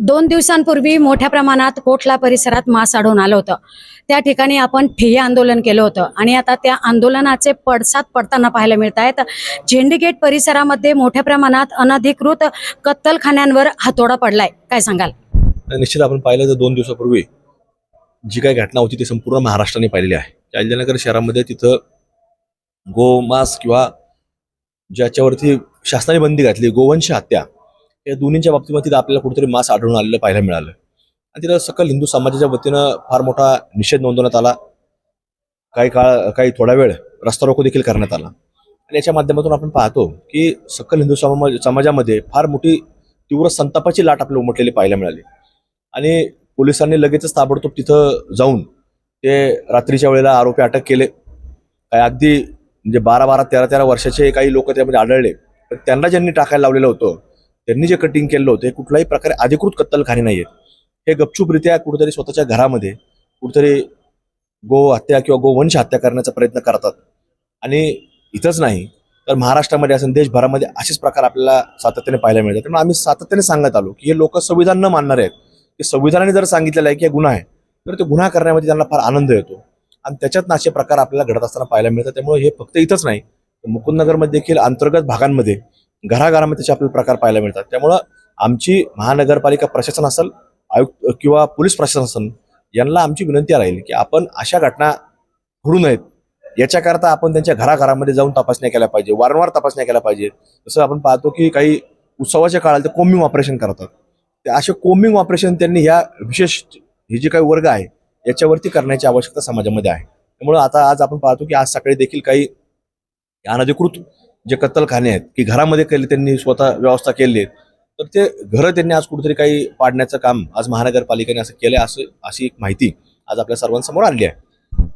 दोन दिवसांपूर्वी मोठ्या प्रमाणात कोठला परिसरात मास आढळून आलं होतं. त्या ठिकाणी आपण ठिय्या आंदोलन केलं होतं. आणि आता त्या आंदोलनाचे पडसाद पडताना पाहायला मिळत आहेत झेंडीगेट परिसरामध्ये मोठ्या प्रमाणात अनधिकृत कत्तलखान्यांवर हातोडा पडलाय. काय सांगाल? निश्चित आपण पाहिलं तर दोन दिवसापूर्वी जी काही घटना होती ती संपूर्ण महाराष्ट्राने पाहिलेली आहे. अहिल्यानगर शहरामध्ये तिथं गोमांस किंवा ज्याच्यावरती शासनाने बंदी घातली गोवंश हत्या या दोन्हीच्या बाबतीमध्ये आपल्याला कुठेतरी मास आढळून आलेलं पाहायला मिळालं. आणि तिथं सकल हिंदू समाजाच्या वतीनं फार मोठा निषेध नोंदवण्यात आला. काही काळ काही थोडा वेळ रस्ता रोको देखील करण्यात आला. आणि याच्या माध्यमातून आपण पाहतो की सकल हिंदू समाज समाजामध्ये फार मोठी तीव्र संतापाची लाट आपल्याला उमटलेली पाहायला मिळाली. आणि पोलिसांनी लगेचच ताबडतोब तिथं जाऊन ते रात्रीच्या वेळेला आरोपी अटक केले. काय अगदी म्हणजे बारा बारा तेरा तेरा वर्षाचे काही लोक त्यामध्ये आढळले. पण त्यांना ज्यांनी टाकायला लावलेलं होतं त्यांनी जे कटिंग केलं होतं हे कुठल्याही प्रकारे अधिकृत कत्तलखाने नाही आहेत हे गपचूपरित्या कुठेतरी स्वतःच्या घरामध्ये कुठेतरी गो हत्या किंवा गोवंश हत्या करण्याचा प्रयत्न करतात. आणि इथंच नाही तर महाराष्ट्रामध्ये असं देशभरामध्ये असेच प्रकार आपल्याला सातत्याने पाहायला मिळतात. त्यामुळे आम्ही सातत्याने सांगत आलो की हे लोक संविधान न मानणारे आहेत. की संविधानाने जर सांगितलेलं आहे की हे गुन्हा आहे तर ते गुन्हा करण्यामध्ये त्यांना फार आनंद येतो. आणि त्याच्यात असे प्रकार आपल्याला घडत असताना पाहायला मिळतात. त्यामुळे हे फक्त इथंच नाही तर मुकुंदनगरमध्ये देखील अंतर्गत भागांमध्ये घराघरामध्ये त्याचे आपल्याला प्रकार पाहायला मिळतात. त्यामुळं आमची महानगरपालिका प्रशासन असेल आयुक्त किंवा पोलीस प्रशासन असेल यांना आमची विनंती राहील की आपण अशा घटना घडू नयेत. याच्याकरता आपण त्यांच्या घराघरामध्ये जाऊन तपासण्या केल्या पाहिजे वारंवार तपासण्या केल्या पाहिजे. जसं आपण पाहतो की काही उत्सवाच्या काळात ते कोम्बिंग ऑपरेशन करतात. ते असे कोम्बिंग ऑपरेशन त्यांनी ह्या विशेष हे जे काही वर्ग आहे याच्यावरती करण्याची आवश्यकता समाजामध्ये आहे. त्यामुळे आता आज आपण पाहतो की आज सकाळी देखील काही अनधिकृत जे कत्तलखाने आहेत की घरामध्ये केले त्यांनी स्वतः व्यवस्था केली तर ते घरं त्यांनी आज कुठेतरी काही पाडण्याचं काम आज महानगरपालिकेने असं केलं असं अशी एक माहिती आज आपल्या सर्वांसमोर आणली आहे.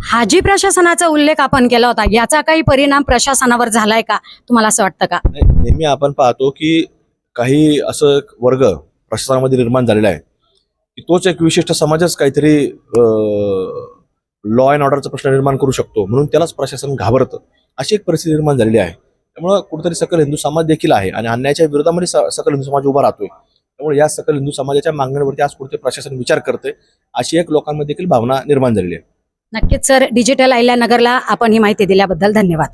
हाजी प्रशासनाचा उल्लेख आपण केला होता याचा काही परिणाम प्रशासनावर झालाय का? तुम्हाला असं वाटतं का? नाही, नेहमी आपण पाहतो की काही असं वर्ग प्रशासनामध्ये निर्माण झालेला आहे की तोच एक विशिष्ट समाजच काहीतरी लॉ अँड ऑर्डरचा प्रश्न निर्माण करू शकतो म्हणून त्यालाच प्रशासन घाबरतं अशी एक परिस्थिती निर्माण झालेली आहे. त्यामुळं कुठेतरी सकल हिंदू समाज देखील आहे आणि अन्यायाच्या विरोधामध्ये सकल हिंदू समाज उभा राहतोय. त्यामुळे या सकल हिंदू समाजाच्या मागण्यांवरती आज कुठे प्रशासन विचार करते अशी एक लोकांमध्ये देखील भावना निर्माण झालेली आहे. नक्कीच सर. डिजिटल आयल्या नगरला आपण ही माहिती दिल्याबद्दल धन्यवाद.